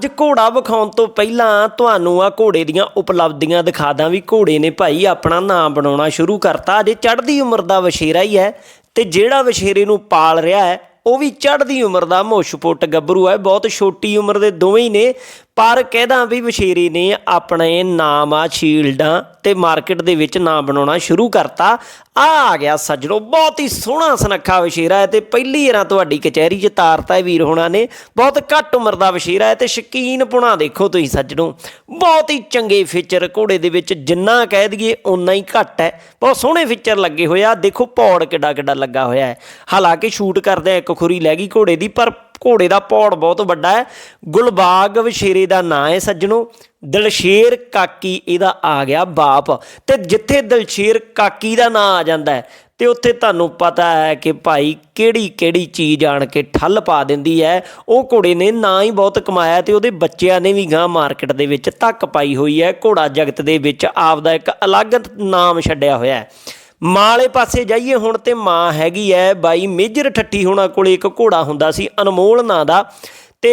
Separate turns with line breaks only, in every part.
ਅੱਜ ਘੋੜਾ ਵਿਖਾਉਣ ਤੋਂ ਪਹਿਲਾਂ ਤੁਹਾਨੂੰ ਆ ਘੋੜੇ ਦੀਆਂ ਉਪਲਬਧੀਆਂ ਦਿਖਾ ਦਾਂ ਵੀ ਘੋੜੇ ਨੇ ਭਾਈ ਆਪਣਾ ਨਾਮ ਬਣਾਉਣਾ ਸ਼ੁਰੂ ਕਰਤਾ। ਅਜੇ ਚੜ੍ਹਦੀ ਉਮਰ ਦਾ ਵਛੇਰਾ ਹੀ ਹੈ ਤੇ ਜਿਹੜਾ ਵਸ਼ੇਰੇ ਨੂੰ ਪਾਲ ਰਿਹਾ ਹੈ, ਉਹ ਵੀ ਚੜ੍ਹਦੀ ਉਮਰ ਦਾ ਮੁੱਛ-ਪੁੱਟ ਗੱਭਰੂ ਹੈ। ਬਹੁਤ ਛੋਟੀ ਉਮਰ ਦੇ ਦੋਵੇਂ ਹੀ ਨੇ। ਪਰ ਕਹਿਦਾ ਵੀ ਵਸ਼ੇਰੇ ਨੇ ਆਪਣੇ ਨਾਮ ਆ ਸ਼ੀਲਡਾਂ ਤੇ ਮਾਰਕੀਟ ਦੇ ਵਿੱਚ ਨਾਮ ਬਣਾਉਣਾ ਸ਼ੁਰੂ ਕਰਤਾ। ਆ ਆ ਗਿਆ ਸੱਜਣੋ, ਬਹੁਤ ਹੀ ਸੋਹਣਾ ਸੁਨੱਖਾ ਵਸ਼ੇਰਾ ਹੈ ਤੇ ਪਹਿਲੀ ਵਾਰ ਤੁਹਾਡੀ ਕਚਹਿਰੀ 'ਚ ਤਾਰਤਾ ਹੈ ਵੀਰ ਹੋਣਾ ਨੇ। ਬਹੁਤ ਘੱਟ ਉਮਰ ਦਾ ਵਸ਼ੇਰਾ ਹੈ ਤੇ ਸ਼ਕੀਨ ਪੁਣਾ ਦੇਖੋ ਤੁਸੀਂ ਸੱਜਣੋ। ਬਹੁਤ ਹੀ ਚੰਗੇ ਫੀਚਰ ਘੋੜੇ ਦੇ ਵਿੱਚ ਜਿੰਨਾ ਕਹਿ ਦਈਏ ਉਨਾ ਹੀ ਘੱਟ ਹੈ। ਬਹੁਤ ਸੋਹਣੇ ਫੀਚਰ ਲੱਗੇ ਹੋਏ ਆ। ਦੇਖੋ ਪੌੜ ਕਿੱਡਾ ਕਿੱਡਾ ਲੱਗਾ ਹੋਇਆ ਹੈ। ਹਾਲਾਂਕਿ ਸ਼ੂਟ ਕਰਦੇ ਇੱਕ ਖੁਰੀ ਲੈ ਗਈ ਘੋੜੇ ਦੀ, ਪਰ ਘੋੜੇ ਦਾ ਪੌੜ ਬਹੁਤ ਵੱਡਾ ਹੈ। ਗੁਲਬਾਗ ਵਸ਼ੇਰੇ ਦਾ ਨਾਂ ਹੈ ਸੱਜਣੋ। ਦਲਸ਼ੇਰ ਕਾਕੀ ਇਹਦਾ ਆ ਗਿਆ ਬਾਪ। ਤੇ ਜਿੱਥੇ ਦਲਸ਼ੇਰ ਕਾਕੀ ਦਾ ਨਾਂ ਆ ਜਾਂਦਾ ਹੈ, ਤੇ ਉੱਥੇ ਤੁਹਾਨੂੰ ਪਤਾ ਹੈ ਕਿ ਭਾਈ ਕਿਹੜੀ ਕਿਹੜੀ ਚੀਜ਼ ਆਣ ਕੇ ਠੱਲ ਪਾ ਦਿੰਦੀ ਹੈ। ਉਹ ਘੋੜੇ ਨੇ ਨਾਂ ਹੀ ਬਹੁਤ ਕਮਾਇਆ ਤੇ ਉਹਦੇ ਬੱਚਿਆਂ ਨੇ ਵੀ ਗਾਂ ਮਾਰਕੀਟ ਦੇ ਵਿੱਚ ਧੱਕ ਪਾਈ ਹੋਈ ਹੈ। ਘੋੜਾ ਜਗਤ ਦੇ ਵਿੱਚ ਆਪਦਾ ਇੱਕ ਅਲੱਗ ਨਾਮ ਛੱਡਿਆ ਹੋਇਆ ਹੈ। ਮਾਂ ਵਾਲੇ ਪਾਸੇ ਜਾਈਏ, ਹੁਣ ਤੇ ਮਾਂ ਹੈਗੀ ਐ ਬਾਈ, ਮੇਜਰ ਠੱਠੀ ਹੋਣਾ ਕੋਲੇ ਇੱਕ ਘੋੜਾ ਹੁੰਦਾ ਸੀ ਅਨਮੋਲ ਨਾਂ ਦਾ ਤੇ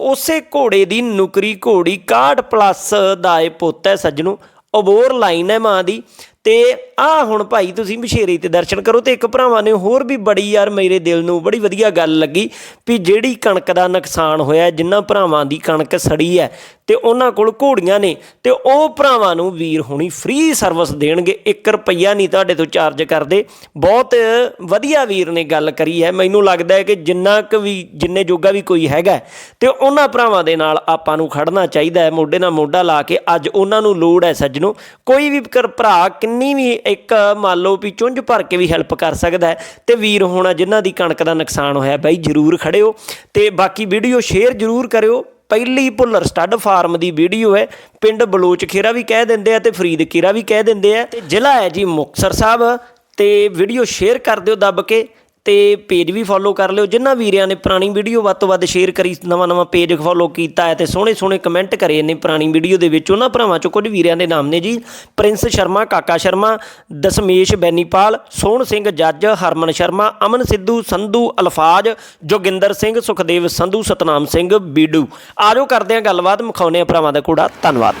ਉਸੇ ਘੋੜੇ ਦੀ ਨੁਕਰੀ ਘੋੜੀ 61 ਪਲੱਸ ਦਾ ਇਹ ਪੁੱਤ ਹੈ ਸੱਜਣੋ, ਅਬੋਰ ਲਾਈਨ ਹੈ ਮਾਂ ਦੀ ਤੇ ਆ ਹੁਣ ਭਾਈ ਤੁਸੀਂ ਬਸ਼ੇਰੇ ਤੇ ਦਰਸ਼ਨ ਕਰੋ ਤੇ ਇੱਕ ਭਰਾਵਾਂ ਨੇ ਹੋਰ ਵੀ ਬੜੀ ਯਾਰ ਮੇਰੇ ਦਿਲ ਨੂੰ ਬੜੀ ਵਧੀਆ ਗੱਲ ਲੱਗੀ ਵੀ ਜਿਹੜੀ ਕਣਕ ਦਾ ਨੁਕਸਾਨ ਹੋਇਆ ਜਿਨ੍ਹਾਂ ਭਰਾਵਾਂ ਦੀ ਕਣਕ ਸੜੀ ਹੈ ਤੇ ਉਹਨਾਂ ਕੋਲ ਘੋੜੀਆਂ ਨੇ ਤੇ ਉਹ ਭਰਾਵਾਂ ਨੂੰ ਵੀਰ ਹੁਣੀ ਫ੍ਰੀ ਸਰਵਿਸ ਦੇਣਗੇ 1 ਰੁਪਈਆ ਨਹੀਂ ਤੁਹਾਡੇ ਤੋਂ ਚਾਰਜ ਕਰਦੇ। ਬਹੁਤ ਵਧੀਆ ਵੀਰ ਨੇ ਗੱਲ ਕਰੀ ਹੈ, ਮੈਨੂੰ ਲੱਗਦਾ ਹੈ ਕਿ ਜਿੰਨਾ ਕੁ ਵੀ, ਜਿੰਨੇ ਜੋਗਾ ਵੀ ਕੋਈ ਹੈਗਾ ਤੇ ਉਹਨਾਂ ਭਰਾਵਾਂ ਦੇ ਨਾਲ ਆਪਾਂ ਨੂੰ ਖੜਨਾ ਚਾਹੀਦਾ ਹੈ, ਮੋਢੇ ਨਾਲ ਮੋਢਾ ਲਾ ਕੇ ਅੱਜ ਉਹਨਾਂ ਨੂੰ ਲੋੜ ਹੈ ਸੱਜਣੋ, ਕੋਈ ਵੀ ਕਰ ਭਰਾ ਕਿੰਨੀ ਵੀ ਇੱਕ ਮੰਨ ਲਓ ਵੀ ਚੁੰਝ ਭਰ ਕੇ ਵੀ ਹੈਲਪ ਕਰ ਸਕਦਾ ਹੈ ਤੇ ਵੀਰ ਹੋਣਾ ਜਿਨ੍ਹਾਂ ਦੀ ਕਣਕ ਦਾ ਨੁਕਸਾਨ ਹੋਇਆ ਬਾਈ, ਜਰੂਰ ਖੜਿਓ ਤੇ ਬਾਕੀ ਵੀਡੀਓ ਸ਼ੇਅਰ ਜਰੂਰ ਕਰਿਓ। ਪਹਿਲੀ ਭੁੱਲਰ ਸਟੱਡ ਫਾਰਮ ਦੀ ਵੀਡੀਓ ਹੈ, ਪਿੰਡ ਬਲੋਚ ਖੇਰਾ ਵੀ ਕਹਿ ਦਿੰਦੇ ਆ ਤੇ ਫਰੀਦ ਖੇਰਾ ਵੀ ਕਹਿ ਦਿੰਦੇ ਆ ਤੇ ਜ਼ਿਲ੍ਹਾ ਹੈ ਜੀ ਮੁਕਤਸਰ ਸਾਹਿਬ ਤੇ ਵੀਡੀਓ ਸ਼ੇਅਰ ਕਰ ਦਿਓ ਦੱਬ ਕੇ। ਤੇ ਪੇਜ ਵੀ ਫੋਲੋ ਕਰ ਲਿਓ। ਜਿਨ੍ਹਾਂ ਵੀਰਿਆਂ ਨੇ ਪੁਰਾਣੀ ਵੀਡੀਓ ਵੱਧ ਤੋਂ ਵੱਧ ਸ਼ੇਅਰ ਕਰੀ, ਨਵਾਂ ਨਵਾਂ ਪੇਜ ਫੋਲੋ ਕੀਤਾ ਹੈ ਤੇ ਸੋਹਣੇ ਸੋਹਣੇ ਕਮੈਂਟ ਕਰੇ ਨੇ ਪੁਰਾਣੀ ਵੀਡੀਓ ਦੇ ਵਿੱਚ। ਉਹਨਾਂ ਭਰਾਵਾਂ ਚੋਂ ਕੁਝ ਵੀਰਿਆਂ ਦੇ ਨਾਮ ਨੇ ਜੀ। ਪ੍ਰਿੰਸ ਸ਼ਰਮਾ, ਕਾਕਾ ਸ਼ਰਮਾ, ਦਸਮੇਸ਼ ਬੈਨੀਪਾਲ, ਸੋਹਣ ਸਿੰਘ ਜੱਜ, ਹਰਮਨ ਸ਼ਰਮਾ, ਅਮਨ ਸਿੱਧੂ, ਸੰਧੂ ਅਲਫਾਜ਼, ਜੋਗਿੰਦਰ ਸਿੰਘ, ਸੁਖਦੇਵ ਸੰਧੂ, ਸਤਨਾਮ ਸਿੰਘ, ਬੀਡੂ। ਆਜੋ ਕਰਦੇ ਹਾਂ ਗੱਲਬਾਤ ਮਖਾਉਨੇ ਆ ਭਰਾਵਾਂ ਦਾ ਕੂੜਾ। ਧੰਨਵਾਦ।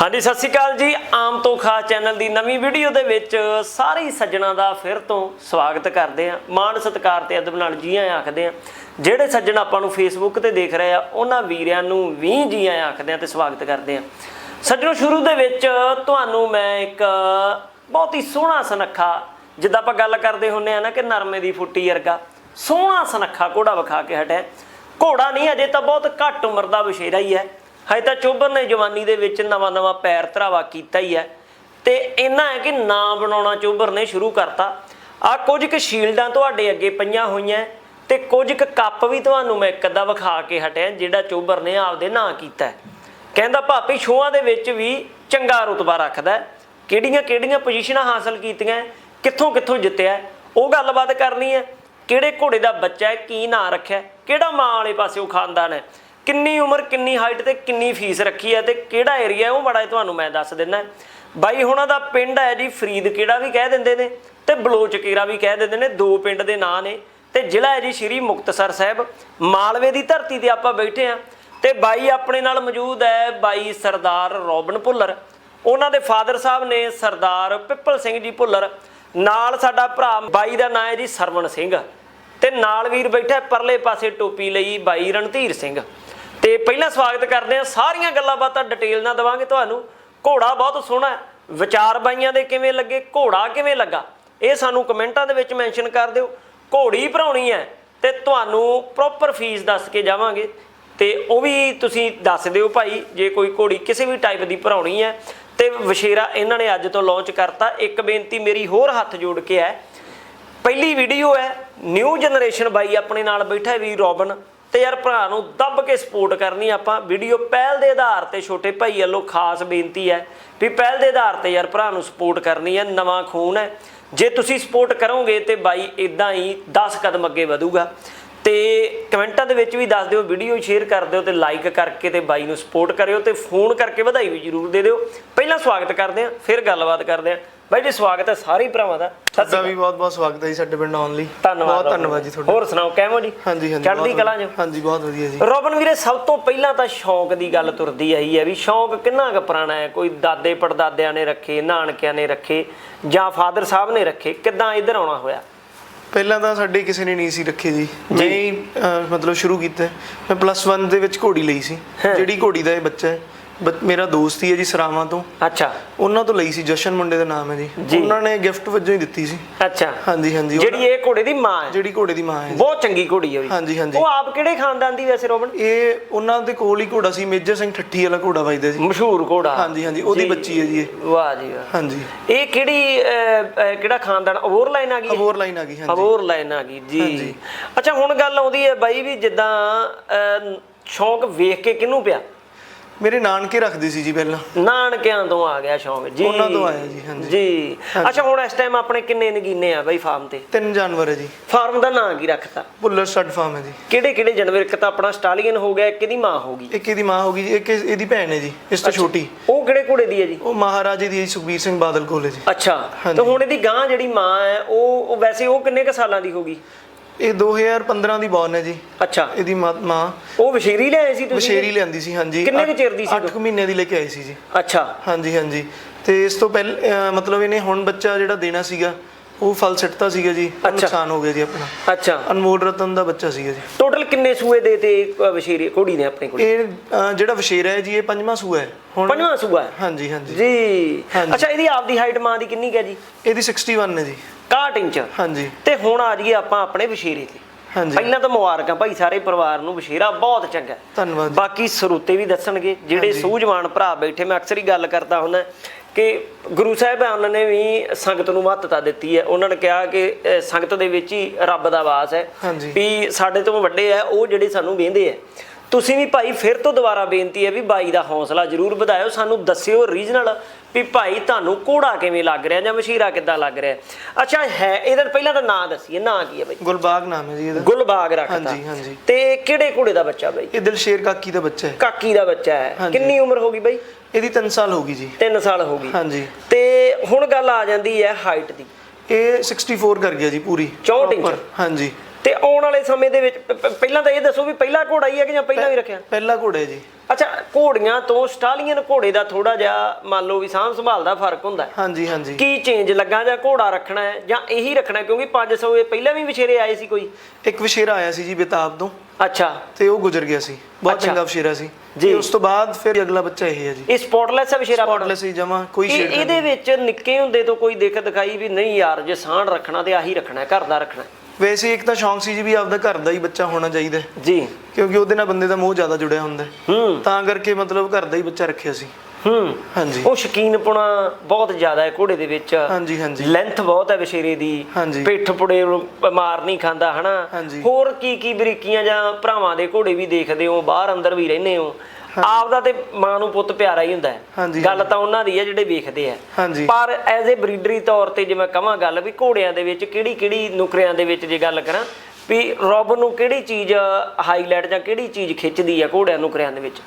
ਹਾਂਜੀ, ਸਤਿ ਸ਼੍ਰੀ ਅਕਾਲ ਜੀ। ਆਮ ਤੋਂ ਖਾਸ ਚੈਨਲ ਦੀ ਨਵੀਂ ਵੀਡੀਓ ਦੇ ਵਿੱਚ ਸਾਰੇ ਸੱਜਣਾ ਦਾ ਫਿਰ ਤੋਂ ਸਵਾਗਤ ਕਰਦੇ ਆ ਮਾਣ ਸਤਿਕਾਰ ਤੇ ਅਦਬ ਨਾਲ ਜੀ ਆਇਆਂ ਆਖਦੇ ਆ ਜਿਹੜੇ ਸੱਜਣ ਆਪਾਂ ਨੂੰ ਫੇਸਬੁੱਕ ਤੇ ਦੇਖ ਰਹੇ ਆ, ਉਹਨਾਂ ਵੀਰਿਆਂ ਨੂੰ ਵੀ ਜੀ ਆਇਆਂ ਆਖਦੇ ਆ ਤੇ ਸਵਾਗਤ ਕਰਦੇ ਆ ਸੱਜਣੋ, ਸ਼ੁਰੂ ਦੇ ਵਿੱਚ ਤੁਹਾਨੂੰ ਮੈਂ ਇੱਕ ਬਹੁਤ ਹੀ ਸੋਹਣਾ ਸੁਨੱਖਾ, ਜਿੱਦਾਂ ਆਪਾਂ ਗੱਲ ਕਰਦੇ ਹੁੰਨੇ ਆ ਨਾ ਕਿ ਨਰਮੇ ਦੀ ਫੁੱਟੀ ਵਰਗਾ, ਸੋਹਣਾ ਸੁਨੱਖਾ ਘੋੜਾ ਵਿਖਾ ਕੇ ਹਟਿਆ। ਘੋੜਾ ਨਹੀਂ, ਅਜੇ ਤਾਂ ਬਹੁਤ ਘੱਟ ਉਮਰ ਦਾ ਵਿਸ਼ੇਰਾ ਹੀ ਹੈ। ਹਜੇ ਤਾਂ ਚੋਬਰ ਨੇ ਜਵਾਨੀ ਦੇ ਵਿੱਚ ਨਵਾਂ ਨਵਾਂ ਪੈਰ ਧਰਾਵਾ ਕੀਤਾ ਹੀ ਹੈ। ਤੇ ਇਹਨਾਂ ਹੈ ਕਿ ਨਾਂ ਬਣਾਉਣਾ ਚੋਬਰ ਨੇ ਸ਼ੁਰੂ ਕਰਤਾ। ਆ ਕੁਝ ਕੁ ਸ਼ੀਲਡਾਂ ਤੁਹਾਡੇ ਅੱਗੇ ਪਈਆਂ ਹੋਈਆਂ ਤੇ ਕੁਝ ਕੁ ਕੱਪ ਵੀ ਤੁਹਾਨੂੰ ਮੈਂ ਇੱਕ ਅੱਧਾ ਵਿਖਾ ਕੇ ਹਟਿਆ ਜਿਹੜਾ ਚੋਬਰ ਨੇ ਆਪਦੇ ਨਾਂ ਕੀਤਾ ਕਹਿੰਦਾ ਭਾਪੀ ਸ਼ੋਆਂ ਦੇ ਵਿੱਚ ਵੀ ਚੰਗਾ ਰੁਤਬਾ ਰੱਖਦਾ ਕਿਹੜੀਆਂ ਕਿਹੜੀਆਂ ਪੋਜੀਸ਼ਨਾਂ ਹਾਸਲ ਕੀਤੀਆਂ ਕਿੱਥੋਂ ਕਿੱਥੋਂ ਜਿੱਤਿਆ ਉਹ ਗੱਲਬਾਤ ਕਰਨੀ ਹੈ। ਕਿਹੜੇ ਘੋੜੇ ਦਾ ਬੱਚਾ ਹੈ, ਕੀ ਨਾਂ ਰੱਖਿਆ ਕਿਹੜਾ ਮਾਂ ਵਾਲੇ ਪਾਸੇ ਉਹ ਖਾਨਦਾਨ ਹੈ। ਕਿੰਨੀ ਉਮਰ, ਕਿੰਨੀ ਹਾਈਟ ਤੇ ਕਿੰਨੀ ਫੀਸ ਰੱਖੀ ਹੈ ਤੇ ਕਿਹੜਾ ਏਰੀਆ ਉਹ ਬੜਾ ਤੁਹਾਨੂੰ ਮੈਂ ਦੱਸ ਦਿੰਦਾ। ਬਾਈ, ਹੁਣਾਂ ਦਾ ਪਿੰਡ ਹੈ ਜੀ ਫਰੀਦ ਕਿਹੜਾ ਵੀ ਕਹਿ ਦਿੰਦੇ ਨੇ ਤੇ ਬਲੋਚ ਕੀਰਾ ਵੀ ਕਹਿ ਦਿੰਦੇ ਨੇ, ਦੋ ਪਿੰਡ ਦੇ ਨਾਂ ਨੇ ਤੇ ਜ਼ਿਲ੍ਹਾ ਹੈ ਜੀ ਸ਼੍ਰੀ ਮੁਕਤਸਰ ਸਾਹਿਬ। ਮਾਲਵੇ ਦੀ ਧਰਤੀ ਤੇ ਆਪਾਂ ਬੈਠੇ ਆ ਤੇ ਬਾਈ ਆਪਣੇ ਨਾਲ ਮੌਜੂਦ ਹੈ ਬਾਈ ਸਰਦਾਰ ਰੋਬਨ ਭੁੱਲਰ। ਉਹਨਾਂ ਦੇ ਫਾਦਰ ਸਾਹਿਬ ਨੇ ਸਰਦਾਰ ਪਿੱਪਲ ਸਿੰਘ ਜੀ ਭੁੱਲਰ। ਨਾਲ ਸਾਡਾ ਭਰਾ ਬਾਈ ਦਾ ਨਾਂ ਹੈ ਜੀ ਸਰਵਣ ਸਿੰਘ। ਤੇ ਨਾਲ ਵੀਰ ਬੈਠਾ ਪਰਲੇ ਪਾਸੇ ਟੋਪੀ ਲਈ ਬਾਈ ਰਣਧੀਰ ਸਿੰਘ। ਤੇ ਪਹਿਲਾਂ ਸਵਾਗਤ ਕਰਦੇ ਆ ਸਾਰੀਆਂ ਗੱਲਾਂ ਬਾਤਾਂ ਡਿਟੇਲ ਨਾਲ ਦਵਾਂਗੇ ਤੁਹਾਨੂੰ। ਘੋੜਾ ਬਹੁਤ ਸੋਹਣਾ ਹੈ। ਵਿਚਾਰ ਬਾਈਆਂ ਦੇ ਕਿਵੇਂ ਲੱਗੇ, ਘੋੜਾ ਕਿਵੇਂ ਲੱਗਾ? ਇਹ ਸਾਨੂੰ ਕਮੈਂਟਾਂ ਦੇ ਵਿੱਚ ਮੈਂਸ਼ਨ ਕਰ ਦਿਓ। ਘੋੜੀ ਭਰਾਉਣੀ ਹੈ ਤੇ ਤੁਹਾਨੂੰ ਪ੍ਰੋਪਰ ਫੀਸ ਦੱਸ ਕੇ ਜਾਵਾਂਗੇ। ਤੇ ਉਹ ਵੀ ਤੁਸੀਂ ਦੱਸ ਦਿਓ ਭਾਈ, ਜੇ ਕੋਈ ਘੋੜੀ ਕਿਸੇ ਵੀ ਟਾਈਪ ਦੀ ਭਰਾਉਣੀ ਹੈ। ਤੇ ਵਸ਼ੇਰਾ ਇਹਨਾਂ ਨੇ ਅੱਜ ਤੋਂ ਲਾਂਚ ਕਰਤਾ। ਇੱਕ ਬੇਨਤੀ ਮੇਰੀ ਹੋਰ ਹੱਥ ਜੋੜ ਕੇ ਹੈ। ਪਹਿਲੀ ਵੀਡੀਓ ਹੈ ਨਿਊ ਜਨਰੇਸ਼ਨ ਬਾਈ ਆਪਣੇ ਨਾਲ ਬੈਠਾ ਵੀ ਰੋਬਨ। ਤੇ ਯਾਰ ਭਰਾ ਨੂੰ ਦੱਬ ਕੇ ਸਪੋਰਟ ਕਰਨੀ ਆਪਾਂ। ਵੀਡੀਓ ਪਹਿਲ ਦੇ ਆਧਾਰ ਤੇ ਛੋਟੇ ਭਾਈ ਵੱਲੋਂ ਖਾਸ ਬੇਨਤੀ ਹੈ ਵੀ ਪਹਿਲ ਦੇ ਆਧਾਰ ਤੇ ਯਾਰ ਭਰਾ ਨੂੰ ਸਪੋਰਟ ਕਰਨੀ ਹੈ, ਨਵਾਂ ਖੂਨ ਹੈ। ਜੇ ਤੁਸੀਂ ਸਪੋਰਟ ਕਰੋਗੇ ਤੇ ਬਾਈ ਇਦਾਂ ਹੀ 10 ਕਦਮ ਅੱਗੇ ਵਧੂਗਾ। ਤੇ ਕਮੈਂਟਾਂ ਦੇ ਵਿੱਚ ਵੀ ਦੱਸ ਦਿਓ ਵੀਡੀਓ ਸ਼ੇਅਰ ਕਰ ਦਿਓ ਤੇ ਲਾਈਕ ਕਰਕੇ ਤੇ ਬਾਈ ਨੂੰ ਸਪੋਰਟ ਕਰਿਓ ਤੇ ਫੋਨ ਕਰਕੇ ਵਧਾਈ ਵੀ ਜਰੂਰ ਦੇ ਦਿਓ। ਪਹਿਲਾਂ ਸਵਾਗਤ ਕਰਦੇ ਆ ਫਿਰ ਗੱਲਬਾਤ ਕਰਦੇ ਆ ਬਾਈ ਜੀ ਸਵਾਗਤ ਹੈ ਸਾਰੇ ਭਰਾਵਾਂ ਦਾ।
ਤੁਹਾਡਾ ਵੀ ਬਹੁਤ ਬਹੁਤ ਸਵਾਗਤ ਹੈ ਜੀ ਸਾਡੇ ਪਿੰਡ ਆਉਣ ਲਈ।
ਧੰਨਵਾਦ
ਬਹੁਤ। ਧੰਨਵਾਦ ਜੀ ਤੁਹਾਡਾ।
ਹੋਰ ਸੁਣਾਓ ਕਿਵੇਂ ਜੀ?
ਹਾਂਜੀ ਹਾਂਜੀ
ਚੜ੍ਹਦੀ ਕਲਾ
ਵਧੀਆ। ਹਾਂਜੀ ਬਹੁਤ ਵਧੀਆ ਜੀ।
ਰੋਬਨ ਵੀਰੇ ਸਭ ਤੋਂ ਪਹਿਲਾਂ ਤਾਂ ਸ਼ੌਂਕ ਦੀ ਗੱਲ ਤੁਰਦੀ ਆਈ ਹੈ ਵੀ ਸ਼ੌਂਕ ਕਿੰਨਾ ਕੁ ਪੁਰਾਣਾ ਹੈ? ਕੋਈ ਦਾਦੇ ਪੜਦਾਦਿਆਂ ਨੇ ਰੱਖੇ ਨਾਨਕਿਆਂ ਨੇ ਰੱਖੇ ਜਾਂ ਫਾਦਰ ਸਾਹਿਬ ਨੇ ਰੱਖੇ? ਕਿੱਦਾਂ ਇੱਧਰ ਆਉਣਾ ਹੋਇਆ?
ਪਹਿਲਾਂ ਤਾਂ ਸਾਡੇ ਕਿਸੇ ਨੇ ਨਹੀਂ ਸੀ ਰੱਖੇ ਜੀ। ਮੈਂ ਹੀ ਅਹ, ਮਤਲਬ ਸ਼ੁਰੂ ਕੀਤਾ। ਮੈਂ ਪਲੱਸ 1 ਦੇ ਵਿੱਚ ਘੋੜੀ ਲਈ ਸੀ। ਜਿਹੜੀ ਘੋੜੀ ਦਾ ਇਹ ਬੱਚਾ ਹੈ। ਬ- ਮੇਰਾ ਦੋਸਤ ਹੀ ਹੈ ਜੀ ਸਰਾਵਾਂ ਤੋਂ।
ਅੱਛਾ।
ਉਹਨਾਂ ਤੋਂ ਲਈ ਸੀ ਜਸ਼ਨ ਮੁੰਡੇ ਦਾ ਨਾਮ ਹੈ
ਜੀ।
ਜੀ। ਉਹਨਾਂ ਨੇ ਗਿਫਟ ਵਜੋਂ ਹੀ ਦਿੱਤੀ ਸੀ।
ਅੱਛਾ।
ਹਾਂਜੀ ਹਾਂਜੀ। ਉਹ-
ਜਿਹੜੀ ਇਹ ਘੋੜੇ ਦੀ ਮਾਂ ਹੈ।
ਜਿਹੜੀ ਘੋੜੇ ਦੀ ਮਾਂ ਹੈ।
ਬਹੁਤ ਚੰਗੀ ਘੋੜੀ ਹੈ ਵੀ।
ਹਾਂਜੀ ਹਾਂਜੀ।
ਉਹ ਆਪ ਕਿਹੜੇ ਖਾਨਦਾਨ ਦੀ ਵੈਸੇ ਰੋਬਨ
ਇਹ ਉਹਨਾਂ ਦੇ ਕੋਲ ਹੀ ਘੋੜਾ ਸੀ ਮੇਜਰ ਸਿੰਘ ਠੱਠੀ ਵਾਲਾ ਘੋੜਾ ਵੱਜਦਾ ਸੀ।
ਮਸ਼ਹੂਰ ਘੋੜਾ।
ਹਾਂਜੀ ਹਾਂਜੀ। ਉਹਦੀ
ਜੀ।
ਬੱਚੀ ਹੈ ਜੀ ਇਹ।
ਵਾਹ ਜੀ ਵਾਹ।
ਹਾਂਜੀ।
ਇਹ ਕਿਹੜੀ ਅਹ, ਅਹ, ਕਿਹੜਾ ਖਾਨਦਾਨ? ਅਬੋਰ ਲਾਈਨ ਆ ਗਈ
ਅਬੋਰ ਲਾਈਨ ਆ ਗਈ ਹਾਂਜੀ।
ਅਬੋਰ ਲਾਈਨ ਆ ਗਈ ਜੀ। ਅੱਛਾ ਹੁਣ ਗੱਲ ਆਉਂਦੀ ਹੈ ਬਾਈ ਵੀ ਜਿੱਦਾਂ ਅਹ, ਸ਼ੌਂਕ ਵੇਖ ਕੇ ਕਿਹਨੂੰ ਪਿਆ?
ਮੇਰੇ ਨਾਨਕੇ ਰੱਖਦੇ ਸੀ ਜੀ ਪਹਿਲਾਂ।
ਨਾਨਕਿਆਂ ਤੋਂ ਆ ਗਿਆ ਸ਼ੌਂਕ ਜੀ।
ਉਹਨਾਂ ਤੋਂ ਆਇਆ ਜੀ, ਹਾਂਜੀ।
ਜੀ। ਅੱਛਾ ਹੁਣ ਇਸ ਟਾਈਮ ਆਪਣੇ ਕਿੰਨੇ ਨਗੀਨੇ ਆ ਬਾਈ ਫਾਰਮ ਤੇ?
ਤਿੰਨ ਜਾਨਵਰ ਹੈ ਜੀ।
ਫਾਰਮ ਦਾ ਨਾਂ ਕੀ ਰੱਖਤਾ?
ਭੁੱਲਰ ਸਟੱਡ ਫਾਰਮ ਹੈ ਜੀ।
ਕਿਹੜੇ ਕਿਹੜੇ ਜਾਨਵਰ? ਇੱਕ ਤਾਂ ਆਪਣਾ ਸਟਾਲੀਅਨ ਹੋ ਗਿਆ ਇੱਕ ਇਹਦੀ ਮਾਂ ਹੋ ਗਈ।
ਇੱਕ ਇਹਦੀ ਮਾਂ ਹੋ ਗਈ ਜੀ ਇੱਕ ਇਹਦੀ ਭੈਣ ਹੈ ਜੀ ਇਸ ਤੋਂ ਛੋਟੀ।
ਉਹ ਕਿਹੜੇ ਘੋੜੇ ਦੀ ਹੈ ਜੀ?
ਉਹ ਮਹਾਰਾਜੇ ਦੀ ਹੈ ਜੀ, ਸੁਖਬੀਰ ਸਿੰਘ ਬਾਦਲ ਕੋਲ ਹੈ ਜੀ।
ਅੱਛਾ। ਤੇ ਹੁਣ ਇਹਦੀ ਗਾਂ ਜਿਹੜੀ ਮਾਂ ਹੈ ਉਹ ਉਹ ਵੈਸੇ ਉਹ ਕਿੰਨੇ ਕ ਸਾਲਾਂ ਦੀ ਹੋਗੀ
ਇਹ 2015 ਦੀ ਬੌਰਨ ਹੈ ਜੀ।
ਅੱਛਾ।
ਇਹਦੀ ਮਾਂ ਮਾਂ।
ਉਹ ਵਸ਼ੀਰੀ ਲਿਆਏ ਸੀ ਤੁਸੀਂ?
ਬਸ਼ੇਰੀ ਲਿਆਂਦੀ ਸੀ ਹਾਂਜੀ।
ਕਿੰਨੇ ਕੁ ਚਿਰ ਦੀ ਸੀ?
8 ਮਹੀਨੇ ਦੀ ਲੈ ਕੇ ਆਈ ਸੀ ਜੀ।
ਅੱਛਾ।
ਹਾਂਜੀ ਹਾਂਜੀ। ਤੇ ਇਸ ਤੋਂ ਪਹਿਲ ਮਤਲਬ ਇਹਨੇ ਹੁਣ ਬੱਚਾ ਜਿਹੜਾ ਦੇਣਾ ਸੀਗਾ ਉਹ ਫਲ ਸਿੱਟਤਾ ਸੀਗਾ ਜੀ। ਉਹ
ਅੱਛਾ।
ਨੁਕਸਾਨ ਹੋ ਗਿਆ ਜੀ ਆਪਣਾ।
ਅੱਛਾ।
ਅਨਮੋਲ ਰਤਨ ਦਾ ਬੱਚਾ ਸੀਗਾ ਜੀ।
ਟੋਟਲ ਕਿੰਨੇ ਸੂਏ ਦੇ ਤੇ ਅ, ਵਸ਼ੀਰੀ ਨੇ ਆਪਣੇ ਕੋਲ?
ਇਹ ਅਹ ਜਿਹੜਾ ਵਸ਼ੇਰਾ ਹੈ ਜੀ ਇਹ ਪੰਜਵਾਂ ਸੂਆ ਹੈ। ਹੁਣ
ਪੰਜਵਾਂ ਸੂਆ ਹੈ?
ਹਾਂਜੀ ਹਾਂਜੀ।
ਜੀ।
ਹਾਂਜੀ।
ਅੱਛਾ ਇਹਦੀ ਆਪਦੀ ਹਾਈਟ ਮਾਂ ਦੀ ਕਿੰਨੀ ਕੁ ਹੈ ਜੀ?
ਇਹਦੀ 61 ਹੈ ਜੀ।
61 ਇੰਚ
ਹਾਂਜੀ।
ਤੇ ਹੁਣ ਆ ਜਾਈਏ ਆਪਾਂ ਆਪਣੇ ਵਸ਼ੀਰੇ ਤੇ।
ਹਾਂਜੀ।
ਪਹਿਲਾਂ ਤਾਂ ਮੁਬਾਰਕਾਂ ਭਾਈ ਸਾਰੇ ਪਰਿਵਾਰ ਨੂੰ ਵਸ਼ੀਰਾ ਬਹੁਤ ਚੰਗਾ।
ਧੰਨਵਾਦ।
ਬਾਕੀ ਸਰੋਤੇ ਵੀ ਦੱਸਣਗੇ ਜਿਹੜੇ ਸੂਝਵਾਨ ਭਰਾ ਬੈਠੇ ਮੈਂ ਅਕਸਰ ਹੀ ਗੱਲ ਕਰਦਾ ਹੁੰਦਾ ਕਿ ਗੁਰੂ ਸਾਹਿਬਾਨ ਨੇ ਵੀ ਸੰਗਤ ਨੂੰ ਮਹੱਤਤਾ ਦਿੱਤੀ ਹੈ। ਉਹਨਾਂ ਨੇ ਕਿਹਾ ਕਿ ਸੰਗਤ ਦੇ ਵਿੱਚ ਹੀ ਰੱਬ ਦਾ ਵਾਸ ਹੈ। ਵੀ ਸਾਡੇ ਤੋਂ ਵੱਡੇ ਆ ਉਹ ਜਿਹੜੇ ਸਾਨੂੰ ਵੇਂਦੇ ਆ ਤੁਸੀਂ ਵੀ ਭਾਈ ਫਿਰ ਤੋਂ ਦੁਬਾਰਾ ਬੇਨਤੀ ਹੈ ਵੀ ਬਾਈ ਦਾ ਹੌਸਲਾ ਜ਼ਰੂਰ ਵਧਾਇਓ ਸਾਨੂੰ ਦੱਸਿਓ ਰੀਜਨਲ ਵੀ ਭਾਈ ਤੁਹਾਨੂੰ ਕੋੜਾ ਕਿਵੇਂ ਲੱਗ ਰਿਹਾ ਜਾਂ ਮਸ਼ੀਰਾ ਕਿੱਦਾਂ ਲੱਗ ਰਿਹਾ? ਅੱਛਾ ਹੈ ਇਹਦਾ ਪਹਿਲਾਂ ਤਾਂ ਨਾਂ ਦੱਸੀਏ ਨਾਂ ਕੀ ਹੈ ਬਾਈ?
ਗੁਲਬਾਗ ਨਾਮ ਹੈ ਜੀ ਇਹਦਾ।
ਗੁਲਬਾਗ ਰੱਖਤਾ।
ਹਾਂਜੀ, ਹਾਂਜੀ।
ਤੇ ਕਿਹੜੇ ਘੋੜੇ ਦਾ ਬੱਚਾ ਬਾਈ?
ਇਹ ਦਿਲਸ਼ੇਰ ਕਾਕੀ ਦਾ ਬੱਚਾ ਹੈ।
ਕਾਕੀ ਦਾ ਬੱਚਾ ਹੈ। ਕਿੰਨੀ ਉਮਰ ਹੋ ਗਈ ਬਾਈ?
ਇਹਦੀ 3 ਸਾਲ ਹੋ ਗਈ ਜੀ।
3 ਸਾਲ ਹੋ ਗਈ।
ਹਾਂਜੀ।
ਤੇ ਹੁਣ ਗੱਲ ਆ ਜਾਂਦੀ ਹੈ ਹਾਈਟ ਦੀ।
ਇਹ 64 ਕਰ ਗਿਆ ਜੀ ਪੂਰੀ।
64 ਇੰਚ।
Proper, ਹਾਂਜੀ।
ਤੇ ਆਉਣ ਵਾਲੇ ਸਮੇਂ ਦੇ ਵਿੱਚ ਪ- ਪ- ਪਹਿਲਾਂ ਤਾਂ ਇਹ ਦੱਸੋ ਵੀ ਪਹਿਲਾ ਘੋੜਾ ਹੀ ਹੈ ਕਿ ਜਾਂ ਪਹਿਲਾਂ ਵੀ ਰੱਖਿਆ?
ਪਹਿਲਾ ਘੋੜਾ ਜੀ।
ਅੱਛਾ ਘੋੜੀਆਂ ਤੋਂ ਸਟਾਲੀਅਨ ਘੋੜੇ ਦਾ ਥੋੜਾ ਜਿਹਾ ਮੰਨ ਲਓ ਵੀ ਸਾਂਭ ਸੰਭਾਲ ਦਾ ਫ਼ਰਕ ਹੁੰਦਾ ਹੈ।
ਹਾਂਜੀ ਹਾਂਜੀ।
ਕੀ ਚੇਂਜ ਲੱਗਾ ਜਾਂ ਘੋੜਾ ਰੱਖਣਾ ਹੈ ਜਾਂ ਇਹੀ ਰੱਖਣਾ ਹੈ? ਕਿਉਂਕਿ 500 ਇਹ ਪਹਿਲਾਂ ਵੀ ਵਿਛੇਰੇ ਆਏ ਸੀ ਕੋਈ।
ਇੱਕ ਵਿਸ਼ੇਰਾ ਆਇਆ ਸੀ ਜੀ ਬੇਤਾਬ ਤੋਂ।
ਅੱਛਾ।
ਤੇ ਉਹ ਗੁਜ਼ਰ ਗਿਆ ਸੀ। ਬਹੁਤ
ਅੱਛਾ।
ਚੰਗਾ ਵਿਸ਼ੇਰਾ ਸੀ।
ਜੀ।
ਤੇ ਉਸ ਤੋਂ ਬਾਅਦ ਫਿਰ ਅਗਲਾ ਬੱਚਾ ਇਹ ਹੈ ਜੀ।
ਇਹ ਸਪੌਟਲੈਸ ਹੈ ਵਿਛੇਰਾ?
ਸਪੌਟਲੈਸ ਹੀ ਜਮਾ ਕੋਈ
ਇਹ
ਸ਼ੇਡ
ਇਹਦੇ ਵਿੱਚ ਨਿੱਕੇ ਹੁੰਦੇ ਤੋਂ ਕੋਈ ਦਿੱਕਤ ਦਿਖਾਈ ਵੀ ਨਹੀਂ ਯਾਰ ਜੇ ਸਾਂਢ ਰੱਖਣਾ ਤੇ ਆਹੀ ਰੱਖਣਾ ਹੈ, ਘਰ ਦਾ ਰੱਖਣਾ ਹੈ।
ਵੈਸੇ ਇੱਕ ਤਾਂ ਸ਼ੌਂਕ ਸੀ ਜੀ ਵੀ ਆਪਦਾ ਘਰ ਦਾ ਹੀ ਬੱਚਾ ਹੋਣਾ ਚਾਹੀਦਾ। ਹੈ,
ਜੀ।
ਕਿਉਂਕਿ ਉਹਦੇ ਨਾਲ ਬੰਦੇ ਦਾ ਮੋਹ ਜ਼ਿਆਦਾ ਜੁੜਿਆ ਹੁੰਦਾ ਹੈ।
ਹੂੰ।
ਤਾਂ ਕਰਕੇ ਮਤਲਬ ਘਰ ਦਾ ਹੀ ਬੱਚਾ ਰੱਖਿਆ ਸੀ।
ਹੂੰ।
ਹਾਂਜੀ।
ਉਹ ਸ਼ਕੀਨਪੁਣਾ ਬਹੁਤ ਜ਼ਿਆਦਾ ਹੈ ਘੋੜੇ ਦੇ ਵਿੱਚ।
ਹਾਂਜੀ ਹਾਂਜੀ।
ਲੈਂਥ ਬਹੁਤ ਹੈ ਵਿਸ਼ੇਰੇ ਦੀ।
ਹਾਂਜੀ।
ਪਿੱਠ ਪੁੜੇ ਨੂੰ ਮਾਰ ਨਹੀਂ ਖਾਂਦਾ ਹਨਾ?
ਹਾਂਜੀ।
ਹੋਰ ਕੀ ਕੀ ਬਰੀਕੀਆਂ ਜਾਂ ਭਰਾਵਾਂ ਦੇ ਘੋੜੇ ਵੀ ਦੇਖਦੇ ਹੋ ਬਾਹਰ ਅੰਦਰ ਵੀ ਰਹਿੰਦੇ ਹੋ। ਆਪਦਾ ਤੇ ਮਾਂ ਨੂੰ ਪੁੱਤ ਪਿਆਰਾ ਹੀ ਹੁੰਦਾ ਹੈ। ਗੱਲ ਤਾਂ ਉਹਨਾਂ ਦੀ ਹੈ ਜਿਹੜੇ ਵੇਖਦੇ ਆ। ਪਰ ਐਜ਼ ਏ ਬਰੀਡਰੀ ਤੌਰ ਤੇ ਜੇ ਮੈਂ ਕਹਾਂ ਗੱਲ ਵੀ ਘੋੜਿਆਂ ਦੇ ਵਿੱਚ ਕਿਹੜੀ ਕਿਹੜੀ ਨੁਕਰਿਆਂ ਦੇ ਵਿੱਚ ਜੇ ਗੱਲ ਕਰਾਂ ਵੀ ਰੱਬ ਨੂੰ ਕਿਹੜੀ ਚੀਜ਼ ਹਾਈਲਾਈਟ ਜਾਂ ਕਿਹੜੀ ਚੀਜ਼ ਖਿੱਚਦੀ ਆ ਘੋੜਿਆਂ ਨੁਕਰਿਆਂ ਦੇ ਵਿੱਚ?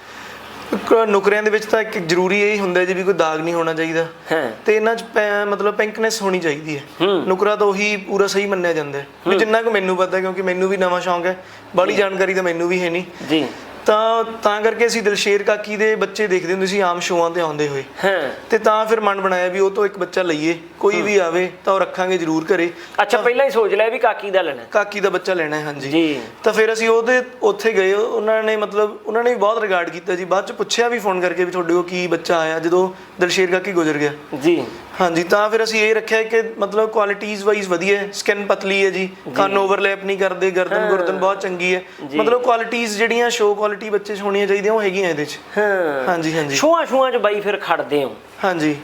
ਨੁਕਰਿਆਂ ਦੇ ਵਿੱਚ ਤਾਂ ਇੱਕ ਜ਼ਰੂਰੀ ਇਹ ਹੁੰਦਾ ਜੀ ਵੀ ਕੋਈ ਦਾਗ ਨਹੀਂ ਹੋਣਾ ਚਾਹੀਦਾ।
ਹਾਂ।
ਤੇ ਇਹਨਾਂ 'ਚ ਮਤਲਬ ਪਿੰਕਨੈਸ ਹੋਣੀ ਚਾਹੀਦੀ ਹੈ। ਨੁਕਰਾ ਤਾਂ ਉਹੀ ਪੂਰਾ ਸਹੀ ਮੰਨਿਆ ਜਾਂਦਾ ਹੈ। ਜਿੰਨਾ ਕੁ ਮੈਨੂੰ ਪਤਾ ਕਿਉਂਕਿ ਮੈਨੂੰ ਵੀ ਨਵਾਂ ਸ਼ੌਂਕ ਹੈ ਬਾਹਲੀ ਜਾਣਕਾਰੀ ਤਾਂ ਮੈਨੂੰ ਵੀ ਹੈ ਨਹੀਂ।
ਜੀ।
ਤਾਂ ਤਾਂ ਕਰਕੇ ਅਸੀਂ ਦਿਲਸ਼ੇਰ ਕਾਕੀ ਦੇ ਬੱਚੇ ਦੇਖਦੇ ਹੁੰਦੇ ਸੀ ਆਮ ਸ਼ੋਆਂ ਤੇ ਆਉਂਦੇ ਹੋਏ।
ਹਾਂ।
ਤੇ ਤਾਂ ਫਿਰ ਮਨ ਬਣਾਇਆ ਵੀ ਉਹ ਤੋਂ ਇੱਕ ਬੱਚਾ ਲਈਏ ਕੋਈ ਵੀ ਆਵੇ ਤਾਂ ਉਹ ਰੱਖਾਂਗੇ ਜ਼ਰੂਰ ਘਰੇ।
ਅੱਛਾ ਪਹਿਲਾਂ ਹੀ ਸੋਚ ਲਿਆ ਵੀ ਕਾਕੀ ਦਾ ਲੈਣਾ।
ਕਾਕੀ ਦਾ ਬੱਚਾ ਲੈਣਾ ਹੈ ਹਾਂਜੀ।
ਜੀ।
ਤਾਂ ਫਿਰ ਅਸੀਂ ਉਹਦੇ ਉੱਥੇ ਗਏ ਉਹਨਾਂ ਨੇ ਮਤਲਬ ਉਹਨਾਂ ਨੇ ਵੀ ਬਹੁਤ ਰਿਗਾਰਡ ਕੀਤਾ ਜੀ। ਬਾਅਦ ਚ ਪੁੱਛਿਆ ਵੀ ਫੋਨ ਕਰਕੇ ਵੀ ਤੁਹਾਡੇ ਕੋਲ ਕੀ ਬੱਚਾ ਆਇਆ ਜਦੋਂ ਦਿਲਸ਼ੇਰ ਕਾਕੀ ਗੁਜ਼ਰ ਗਿਆ।
ਜੀ।
ਹਾਂਜੀ ਤਾਂ ਫਿਰ ਅਸੀਂ ਇਹ ਰੱਖਿਆ ਕਿ ਮਤਲਬ ਕੁਆਲਿਟੀਜ਼ ਵਾਈਜ਼ ਵਧੀਆ ਹੈ ਸਕਿਨ ਪਤਲੀ ਹੈ ਜੀ ਕੰਨ ਓਵਰਲੈਪ ਨਹੀਂ ਕਰਦੇ ਗਰਦਨ ਗੁਰਦਨ ਬਹੁਤ ਚੰਗੀ ਹੈ। ਮਤਲਬ ਕੁਆਲਿਟੀਜ਼ ਜਿਹੜੀਆਂ ਸ਼ੋ ਕੁਆਲਿਟੀ ਬੱਚੇ 'ਚ ਹੋਣੀਆਂ ਚਾਹੀਦੀਆਂ ਉਹ ਹੈਗੀਆਂ ਇਹਦੇ 'ਚ।
ਹਾਂ।
ਹਾਂਜੀ ਹਾਂਜੀ।
ਛੂਆਂ ਛੂਆਂ ਚ ਬਾਈ ਫਿਰ ਖੜਦੇ ਹੋ।
ਹਾਂਜੀ।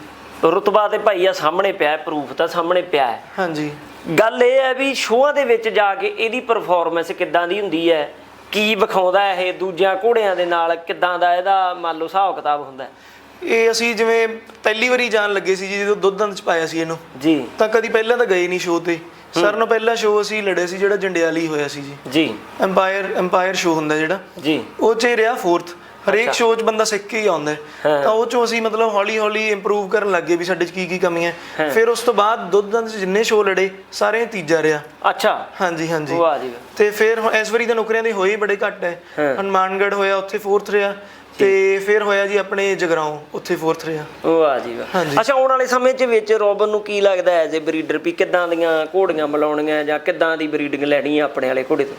ਰੁਤਬਾ ਤੇ ਭਾਈ ਆ ਸਾਹਮਣੇ ਪਿਆ ਪ੍ਰੂਫ ਤਾਂ ਸਾਹਮਣੇ ਪਿਆ ਹੈ।
ਹਾਂਜੀ।
ਗੱਲ ਇਹ ਹੈ ਵੀ ਸ਼ੋਆਂ ਦੇ ਵਿੱਚ ਜਾ ਕੇ ਇਹਦੀ ਪਰਫਾਰਮੈਂਸ ਕਿੱਦਾਂ ਦੀ ਹੁੰਦੀ ਹੈ ਕੀ ਵਿਖਾਉਂਦਾ ਇਹ ਦੂਜਿਆਂ ਘੋੜਿਆਂ ਦੇ ਨਾਲ ਕਿੱਦਾਂ ਦਾ ਇਹਦਾ ਮੰਨ ਲਓ ਹਿਸਾਬ ਕਿਤਾਬ ਹੁੰਦਾ ਹੈ?
ਇਹ ਅਸੀਂ ਜਿਵੇਂ ਪਹਿਲੀ ਵਾਰੀ ਜਾਣ ਲੱਗੇ ਸੀ ਜੀ ਜਦੋਂ ਦੁੱਧ ਦੰਦ ਚ ਪਾਇਆ ਸੀ ਇਹਨੂੰ।
ਜੀ।
ਤਾਂ ਕਦੀ ਪਹਿਲਾਂ ਤਾਂ ਗਏ ਨਹੀਂ ਸ਼ੋਅ ਤੇ। ਸਰ ਨੂੰ ਪਹਿਲਾ ਸ਼ੋਅ ਅਸੀਂ ਲੜੇ ਸੀ ਜਿਹੜਾ ਜੰਡਿਆਲੀ ਹੋਇਆ ਸੀ ਜੀ।
ਜੀ।
ਐਮਪਾਇਰ ਐਮਪਾਇਰ ਸ਼ੋਅ ਹੁੰਦਾ ਜਿਹੜਾ।
ਜੀ।
ਉਹ ਚ ਹੀ ਰਿਹਾ ਫੋਰਥ ਹਰੇਕ ਸ਼ੋਅ 'ਚ ਬੰਦਾ ਸਿੱਖ ਕੇ ਹੀ ਆਉਂਦਾ। ਤਾਂ ਉਹ ਚੋਂ ਅਸੀਂ ਮਤਲਬ ਹੌਲੀ ਹੌਲੀ ਇੰਪਰੂਵ ਕਰਨ ਲੱਗੇ ਵੀ ਸਾਡੇ 'ਚ ਕੀ ਕੀ ਕਮੀਆਂ। ਫਿਰ ਉਸ ਤੋਂ ਬਾਅਦ ਦੁੱਧ ਦੰਦ 'ਚ ਜਿੰਨੇ ਸ਼ੋਅ ਲੜੇ ਸਾਰੇ ਤੀਜਾ ਰਿਹਾ।
ਅੱਛਾ।
ਹਾਂਜੀ ਹਾਂਜੀ।
ਵਾਹ ਜੀ।
ਤੇ ਫਿਰ ਇਸ ਵਾਰੀ ਤਾਂ ਨੌਕਰੀਆਂ ਦੇ ਹੋਏ ਹੀ ਬੜੇ ਘੱਟ ਹੈ। ਹਨੂਮਾਨਗੜ੍ਹ ਹੋਇਆ ਉੱਥੇ ਫੋਰਥ ਰਿਹਾ। ਤੇ ਫਿਰ ਹੋਇਆ ਜੀ ਆਪਣੇ ਜਗਰਾਉਂ ਉੱਥੇ ਫੋਰਥ ਰਿਹਾ।
ਵਾਹ ਜੀ ਵਾਹ। ਅੱਛਾ ਆਉਣ ਵਾਲੇ ਸਮੇਂ 'ਚ ਵਿੱਚ ਰੋਬਨ ਨੂੰ ਕੀ ਲੱਗਦਾ ਐਜ਼ ਅ ਬਰੀਡਰ ਵੀ ਕਿੱਦਾਂ ਦੀਆਂ ਘੋੜੀਆਂ ਮਿਲਾਉਣੀਆਂ ਜਾਂ ਕਿੱਦਾਂ ਦੀ ਬਰੀਡਿੰਗ ਲੈਣੀ ਆ ਆਪਣੇ ਵਾਲੇ ਘੋੜੇ ਤੋਂ?